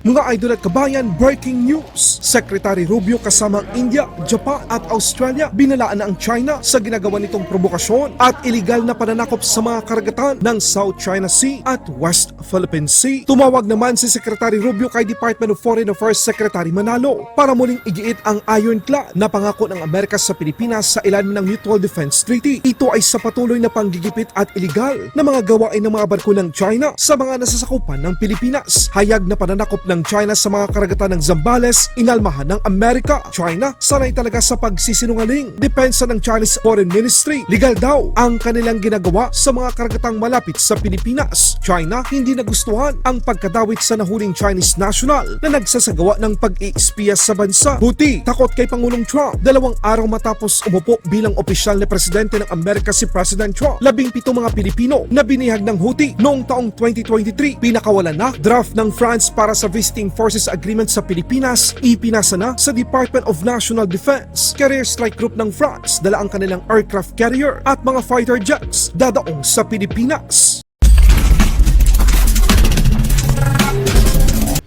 Mga idol at kabayan, breaking news! Secretary Rubio kasama ang India, Japan at Australia binalaan na ang China sa ginagawa nitong provokasyon at iligal na pananakop sa mga karagatan ng South China Sea at West Philippine Sea. Tumawag naman si Secretary Rubio kay Department of Foreign Affairs Secretary Manalo para muling igiit ang ironclad na pangako ng Amerika sa Pilipinas sa ilalim ng Mutual Defense Treaty. Ito ay sa patuloy na panggigipit at iligal na mga gawain ng mga barko ng China sa mga nasasakupan ng Pilipinas. Hayag na pananakop ng China sa mga karagatan ng Zambales, inalmahan ng Amerika. China, sanay talaga sa pagsisinungaling. Depensa ng Chinese Foreign Ministry, legal daw ang kanilang ginagawa sa mga karagatang malapit sa Pilipinas. China, hindi nagustuhan ang pagkadawit sa nahuling Chinese national na nagsasagawa ng pag-iispiya sa bansa. Buti, takot kay Pangulong Trump. Dalawang araw matapos umupo bilang opisyal na presidente ng Amerika si President Trump, labing pito mga Pilipino na binihag ng Houthi noong taong 2023. Pinakawalan na draft ng France para sa Visiting Forces Agreement sa Pilipinas, ipinasa na sa Department of National Defense. Carrier Strike Group ng France dala ang kanilang aircraft carrier at mga fighter jets dadaong sa Pilipinas.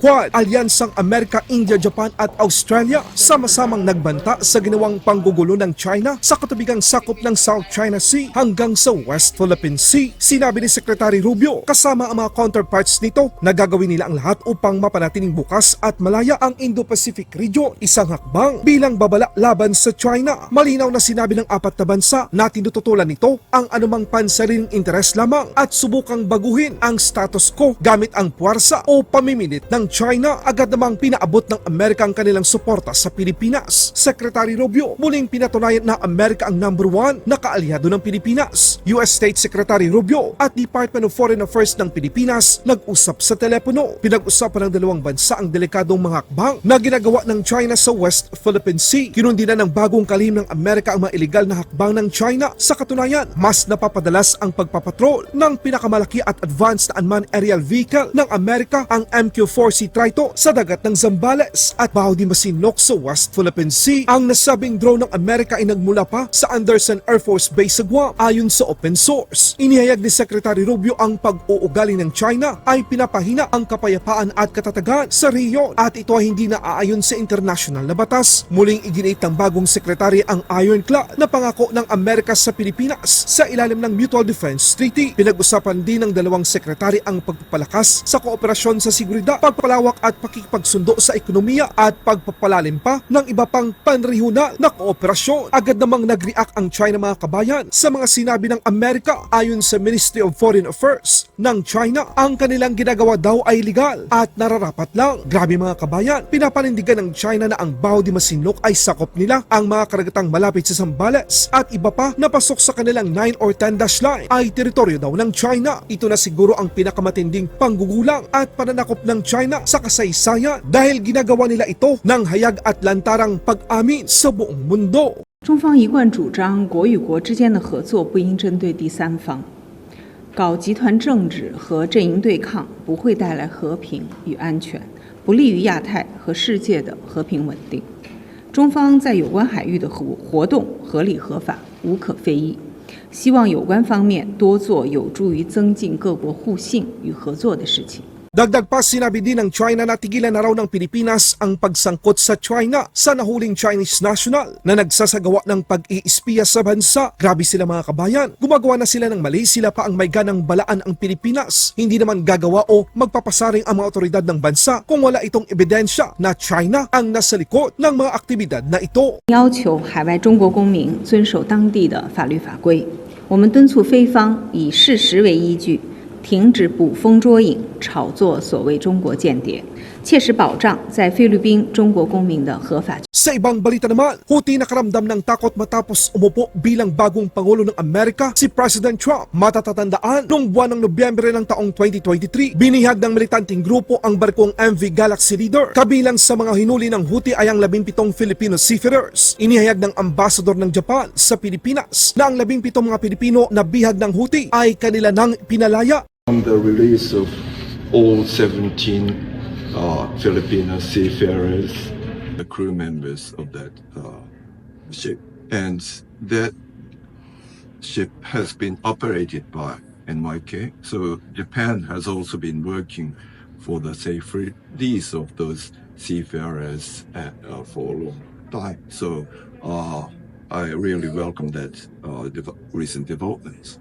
Quad, alyansang Amerika, India, Japan at Australia sama-samang nagbanta sa ginawang panggugulo ng China sa katubigang sakop ng South China Sea hanggang sa West Philippine Sea. Sinabi ni Secretary Rubio kasama ang mga counterparts nito na gagawin nila ang lahat upang mapanatiling bukas at malaya ang Indo-Pacific region, isang hakbang bilang babala laban sa China. Malinaw na sinabi ng apat na bansa na tinututulan nito ang anumang pansariling interes lamang at subukang baguhin ang status quo gamit ang puwersa o pamimilit ng China agad namang pinaabot ng Amerika ang kanilang suporta sa Pilipinas. Secretary Rubio muling pinatunayan na Amerika ang number one na kaalyado ng Pilipinas. US State Secretary Rubio at Department of Foreign Affairs ng Pilipinas nag-usap sa telepono. Pinag-usapan ng dalawang bansa ang delikadong mga hakbang na ginagawa ng China sa West Philippine Sea. Kinundi na ng bagong kalihim ng Amerika ang mga illegal na hakbang ng China. Sa katunayan, mas napapadalas ang pagpapatrol ng pinakamalaki at advanced na unmanned aerial vehicle ng Amerika ang MQ-4C Trito sa dagat ng Zambales at Baudi Masinloc sa West Philippine Sea. Ang nasabing drone ng Amerika ay nagmula pa sa Anderson Air Force Base sa Guam ayon sa open source. Inihayag ni Secretary Rubio ang pag-uugali ng China ay pinapahina ang kapayapaan at katatagan sa riyon at ito ay hindi naaayon sa international na batas. Muling iginit ng bagong sekretary ang ironclad na pangako ng Amerika sa Pilipinas sa ilalim ng Mutual Defense Treaty. Pinag-usapan din ng dalawang sekretary ang pagpapalakas sa kooperasyon sa seguridad, pagpalawak at pakikipagsundo sa ekonomiya at pagpapalalim pa ng iba pang panrehunal na kooperasyon. Agad namang nag-react ang China mga kabayan sa mga sinabi ng Amerika ayon sa Ministry of Foreign Affairs ng China. Ang kanilang ginagawa daw ay legal at nararapat lang. Grabe mga kabayan, pinapanindigan ng China na ang Bao de Masinloc ay sakop nila ang mga karagatang malapit sa Zambales at iba pa na pasok sa kanilang 9 or 10 dash line ay teritoryo daw ng China. Ito na siguro ang pinakamatinding panggugulang at pananakop ng China sa kasaysayan dahil ginagawa nila ito ng hayag at lantarang pag-amin sa buong mundo. 中方一贯主张，国与国之间的合作不应针对第三方，搞集团政治和阵营对抗不会带来和平与安全，不利于亚太和世界的和平稳定。中方在有关海域的活活动合理合法，无可非议。希望有关方面多做有助于增进各国互信与合作的事情。 Dagdag pa sinabi din ng China na tigilan na raw ng Pilipinas ang pagsangkot sa China sa nahuling Chinese national na nagsasagawa ng pag-iispiya sa bansa. Grabe sila mga kabayan. Gumagawa na sila ng mali, sila pa ang may ganang balaan ang Pilipinas. Hindi naman gagawa o magpapasaring ang mga otoridad ng bansa kung wala itong ebidensya na China ang nasa likod ng mga aktibidad na ito. 要求海外中国公民遵守当地的法律法规。我们敦促菲方以事实为依据，停止捕风捉影、 炒作所谓中国间谍，切实保障在菲律宾中国公民的合法权。 Sa ibang balita naman, huti nakaramdam ng takot matapos umupo bilang bagong Pangulo ng Amerika si President Trump. Matatatandaan, noong buwan ng Nobyembre ng taong 2023, binihag ng militanteng grupo ang barkong MV Galaxy Leader. Kabilang sa mga hinuli ng huti ay ang 17 Filipino seafarers. Inihayag ng ambassador ng Japan sa Pilipinas na ang 17 mga Pilipino na bihag ng huti ay kanila nang pinalaya on the release of all 17 uh, Filipino seafarers, the crew members of that uh, ship. And that ship has been operated by NYK. So Japan has also been working for the safety of those seafarers uh, uh, for a long time. So uh, I really welcome that uh, dev- recent developments.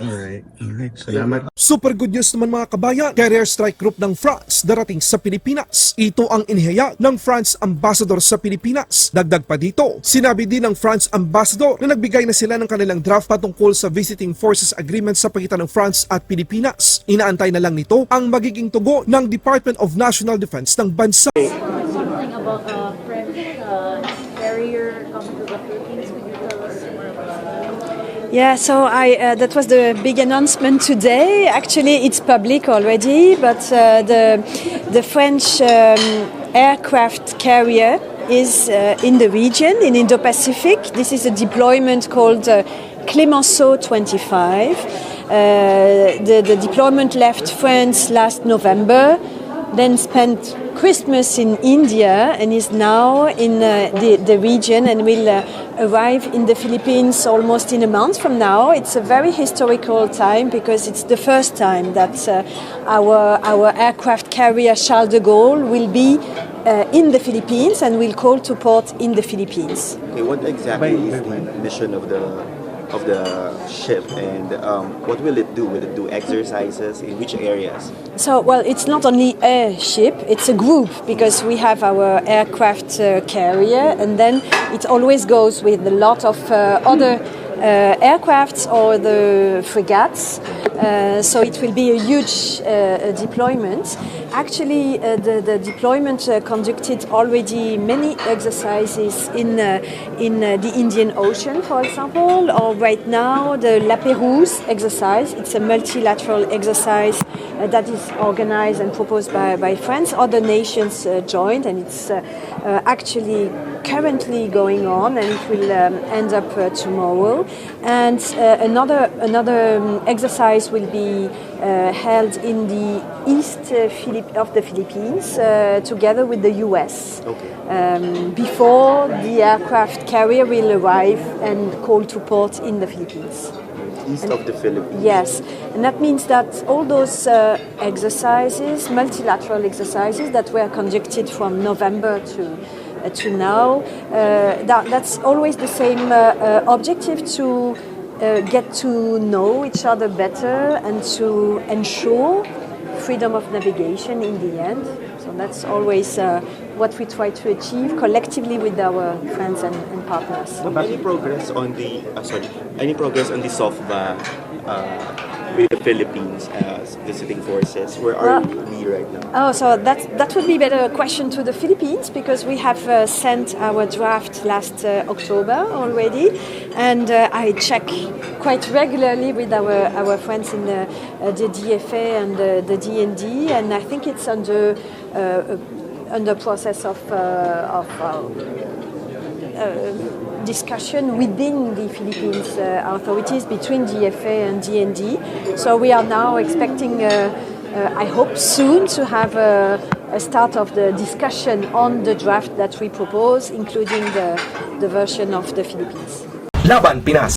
Alright. Alright. Salamat. Super good news naman mga kabayan, carrier strike group ng France darating sa Pilipinas. Ito ang inihayag ng France Ambassador sa Pilipinas. Dagdag pa dito, sinabi din ng France Ambassador na nagbigay na sila ng kanilang draft patungkol sa Visiting Forces Agreement sa pagitan ng France at Pilipinas. Inaantay na lang nito ang magiging tugo ng Department of National Defense ng bansa. something about uh, Yeah, so I uh, that was the big announcement today. Actually, it's public already, but uh, the the French um, aircraft carrier is uh, in the region in Indo-Pacific. This is a deployment called uh, Clemenceau 25. Uh, the, the deployment left France last November, then spent Christmas in India and is now in uh, the, the region and will uh, arrive in the Philippines almost in a month from now. It's a very historical time because it's the first time that uh, our, our aircraft carrier Charles de Gaulle will be uh, in the Philippines and will call to port in the Philippines. Okay, what exactly is the mission of the of the ship, and um, what will it do? Will it do exercises in which areas? So, well, it's not only a ship, it's a group because we have our aircraft uh, carrier and then it always goes with a lot of uh, other aircrafts or the frigates. Uh, so it will be a huge uh, deployment. Actually, uh, the, the deployment uh, conducted already many exercises in, uh, in uh, the Indian Ocean, for example, or right now the La Pérouse exercise. It's a multilateral exercise uh, that is organized and proposed by, by France. Other nations uh, joined, and it's uh, uh, actually currently going on, and it will um, end up uh, tomorrow. And uh, another another um, exercise will be uh, held in the east uh, Philip- of the Philippines, uh, together with the U.S. Okay. Um, before the aircraft carrier will arrive and call to port in the Philippines. East of the Philippines. Yes, and that means that all those uh, exercises, multilateral exercises that were conducted from November to to now, uh, that, that's always the same uh, uh, objective to get to know each other better and to ensure freedom of navigation in the end. So that's always uh, what we try to achieve collectively with our friends and, and partners. Any progress on the uh, sorry? Any progress on the SOFBA uh, the Philippines as visiting forces? Where are Well- we right now? Oh, so that that would be better a question to the Philippines because we have uh, sent our draft last uh, October already, and uh, I check quite regularly with our, our friends in the, uh, the DFA and the, the DND, and I think it's under uh, uh, under process of uh, of. Uh, discussion within the Philippines uh, authorities between DFA and DND. So we are now expecting, uh, uh, I hope soon, to have a, a start of the discussion on the draft that we propose, including the, the version of the Philippines. Laban Pinas.